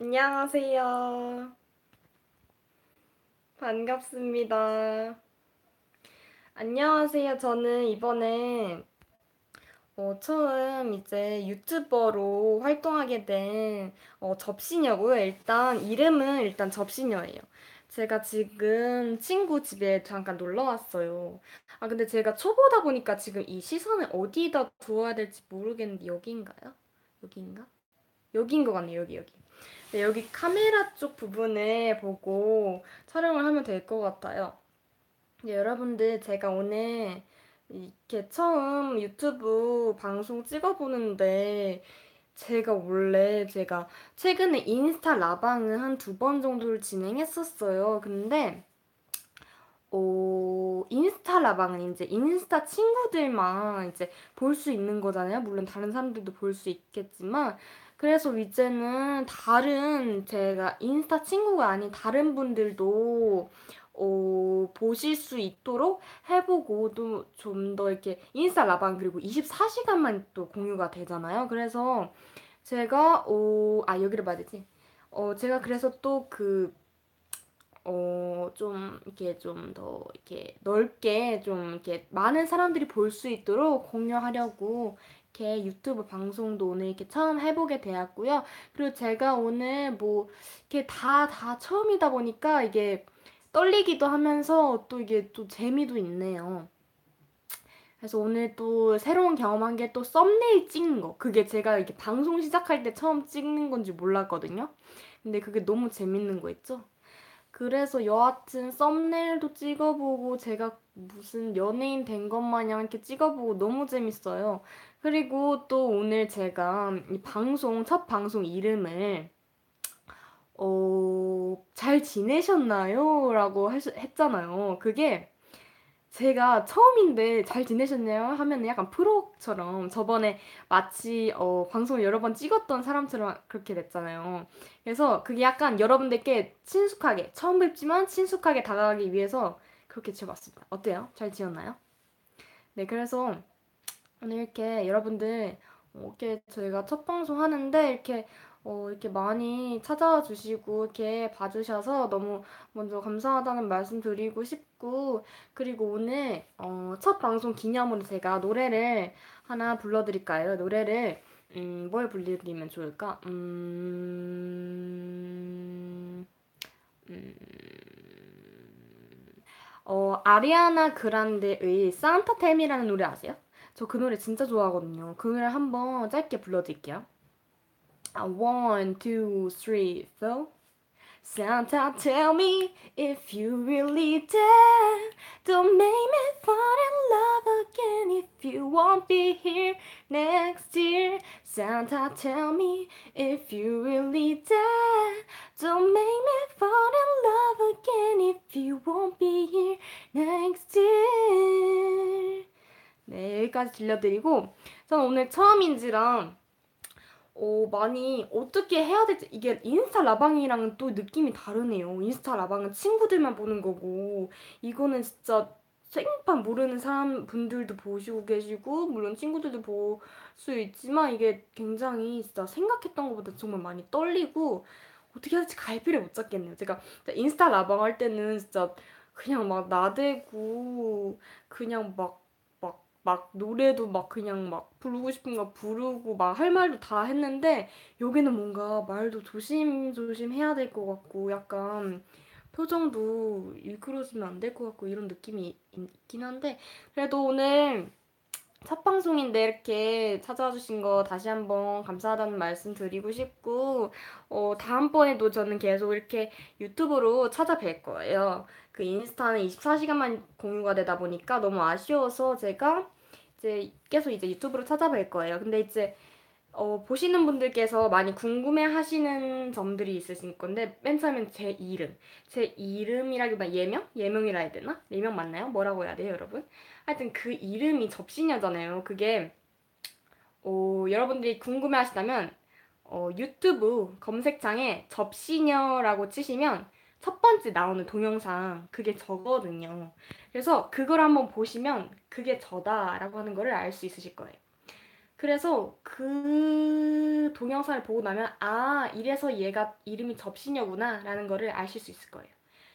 안녕하세요. 반갑습니다. 안녕하세요. 저는 이번에 어, 처음 이제 유튜버로 활동하게 된 어, 접시녀고요. 일단 이름은 일단 접시녀예요. 제가 지금 친구 집에 잠깐 놀러 왔어요. 아, 근데 제가 초보다 보니까 지금 이 시선을 어디다 두어야 될지 모르겠는데 여기인가요? 여기인가? 여기인 것 같네요. 여기, 여기. 네, 여기 카메라 쪽 부분을 보고 촬영을 하면 될 것 같아요. 네, 여러분들, 제가 오늘 이렇게 처음 유튜브 방송 찍어보는데, 제가 원래 제가 최근에 인스타 라방을 한 두 번 정도를 진행했었어요. 근데, 어, 인스타 라방은 이제 인스타 친구들만 이제 볼 수 있는 거잖아요. 물론 다른 사람들도 볼 수 있겠지만, 그래서 이제는 다른 제가 인스타 친구가 아닌 다른 분들도 어, 보실 수 있도록 해보고 또 좀 더 이렇게 인스타 라방 그리고 24시간만 또 공유가 되잖아요. 그래서 제가 어, 아 여기를 봐야 되지. 어, 제가 그래서 또그 어, 좀, 이렇게 좀 더, 이렇게 넓게 좀, 이렇게 많은 사람들이 볼 수 있도록 공유하려고 이렇게 유튜브 방송도 오늘 이렇게 처음 해보게 되었고요. 그리고 제가 오늘 뭐 이렇게 다, 다 처음이다 보니까 이게 떨리기도 하면서 또 이게 또 재미도 있네요. 그래서 오늘 또 새로운 경험한 게 또 썸네일 찍는 거. 그게 제가 이렇게 방송 시작할 때 처음 찍는 건지 몰랐거든요. 근데 그게 너무 재밌는 거 있죠? 그래서 여하튼 썸네일도 찍어보고 제가 무슨 연예인 된 것 마냥 이렇게 찍어보고 너무 재밌어요. 그리고 또 오늘 제가 이 방송, 첫 방송 이름을 어, 잘 지내셨나요? 라고 했잖아요. 그게 제가 처음인데 잘 지내셨나요? 하면 약간 프로처럼 저번에 마치 어, 방송을 여러 번 찍었던 사람처럼 그렇게 됐잖아요. 그래서 그게 약간 여러분들께 친숙하게 처음 뵙지만 친숙하게 다가가기 위해서 그렇게 지어 봤습니다. 어때요? 잘 지었나요? 네, 그래서 오늘 이렇게 여러분들 어, 이렇게 저희가 첫 방송 하는데 이렇게 어, 이렇게 많이 찾아와 주시고 이렇게 봐주셔서 너무 먼저 감사하다는 말씀 드리고 싶고 그리고 오늘 어, 첫 방송 기념으로 제가 노래를 하나 불러드릴까요? 노래를 음, 뭘 불러드리면 좋을까? 음, 음, 어, 아리아나 그란데의 산타템이라는 노래 아세요? 저 그 노래 진짜 좋아하거든요. 그 노래 한번 짧게 불러드릴게요. One, two, three, four. Santa, tell me if you really dare. Don't make me fall in love again if you won't be here next year. Santa, tell me if you really dare. 여기까지 들려드리고, 저는 오늘 처음인지랑 어, 많이 어떻게 해야 될지 이게 인스타 라방이랑은 또 느낌이 다르네요. 인스타 라방은 친구들만 보는 거고 이거는 진짜 생판 모르는 사람 분들도 보시고 계시고 물론 친구들도 볼 수 있지만 이게 굉장히 진짜 생각했던 것보다 정말 많이 떨리고 어떻게 해야 될지 갈피를 못 잡겠네요. 제가 인스타 라방 할 때는 진짜 그냥 막 나대고 그냥 막 막 노래도 막 그냥 막 부르고 싶은 거 부르고 막 할 말도 다 했는데 여기는 뭔가 말도 조심조심 해야 될 것 같고 약간 표정도 일그러지면 안 될 것 같고 이런 느낌이 있긴 한데 그래도 오늘 첫 방송인데 이렇게 찾아와 주신 거 다시 한번 감사하다는 말씀 드리고 싶고 어, 다음번에도 저는 계속 이렇게 유튜브로 찾아뵐 거예요. 그 인스타는 24시간만 공유가 되다 보니까 너무 아쉬워서 제가 이제 계속 이제 유튜브로 찾아뵐 거예요. 근데 이제 어, 보시는 분들께서 많이 궁금해 하시는 점들이 있으실 건데, 맨 처음엔 제 이름. 제 이름이라기보다 예명? 예명이라 해야 되나? 예명 맞나요? 뭐라고 해야 돼요, 여러분? 하여튼 그 이름이 접시녀잖아요. 그게, 어, 여러분들이 궁금해 하시다면, 어, 유튜브 검색창에 접시녀라고 치시면 첫 번째 나오는 동영상 그게 저거든요. 그래서 그걸 한번 보시면 그게 저다라고 하는 거를 알 수 있으실 거예요. 그래서 그 동영상을 보고 나면 아 이래서 얘가 이름이 접시녀구나 라는 거를 아실 수 있을 거예요.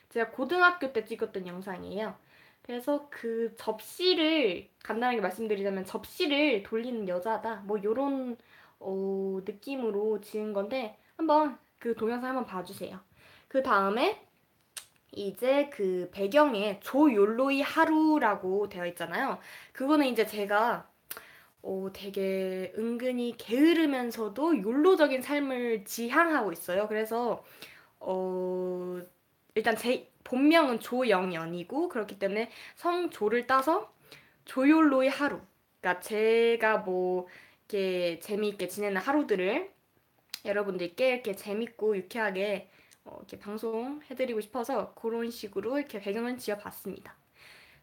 제가 고등학교 때 찍었던 영상이에요. 그래서 그 접시를 간단하게 말씀드리자면 접시를 돌리는 여자다 뭐 요런 어, 느낌으로 지은 건데 한번 그 동영상 한번 봐주세요. 그 다음에 이제 그 배경에 조욜로이 하루라고 되어 있잖아요. 그거는 이제 제가 어, 되게 은근히 게으르면서도 욜로적인 삶을 지향하고 있어요. 그래서 어, 일단 제 본명은 조영연이고 그렇기 때문에 성조를 따서 조욜로의 하루. 그러니까 제가 뭐 이렇게 재미있게 지내는 하루들을 여러분들께 이렇게 재밌고 유쾌하게 어, 이렇게 방송해드리고 싶어서 그런 식으로 이렇게 배경을 지어봤습니다.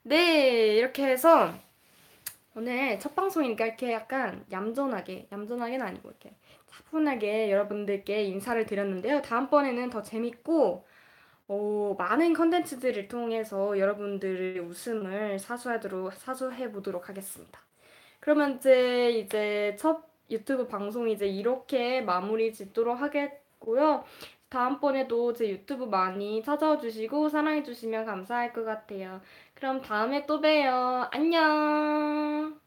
네, 이렇게 해서 오늘 첫 방송이니까 이렇게 약간 얌전하게, 얌전하게는 아니고 이렇게 차분하게 여러분들께 인사를 드렸는데요. 다음번에는 더 재밌고 어, 많은 컨텐츠들을 통해서 여러분들의 웃음을 사수하도록 사수해 보도록 하겠습니다. 그러면 이제 이제 첫 유튜브 방송이 이제 이렇게 마무리 짓도록 하겠고요. 다음번에도 제 유튜브 많이 찾아와 주시고 사랑해 주시면 감사할 것 같아요. 그럼 다음에 또 봬요. 안녕.